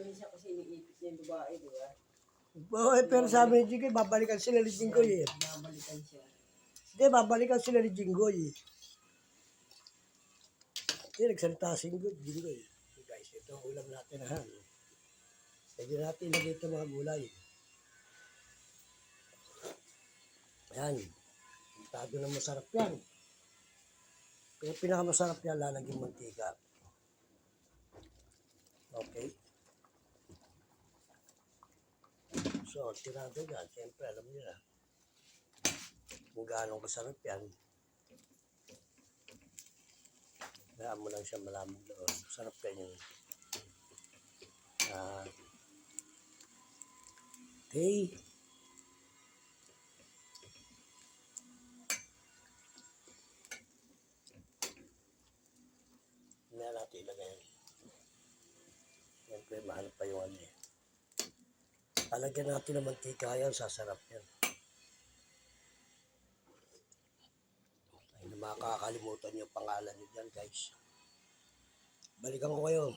naman siya kasi iniipit niya yung babae, di ba? Oo, eh, pero sabi ni Jinggoy, babalikan sila ni Jinggoy eh. Babalikan siya. Hindi, babalikan sila ni Jinggoy eh. Hindi, nagsalita si Jinggoy. So guys, ito ang ulam natin ha. Pwede natin ilagay ito mga gulay. Yan. Tado na masarap yan. Pero pinakamasarap yan, lalagyan mantika. Okay. So, tirado yan. Siyempre, alam niyo na kung gaano kasarap yan. Kaya mo lang siya malamig doon. Sarap kayo yun. Ah, okay. Hindi na natin ilagay. Siyempre, mahal pa yung Talagyan natin ng mantika yan, sasarap yan. Ay, makakalimutan yung pangalan niyo dyan, guys. Balikan ko kayo.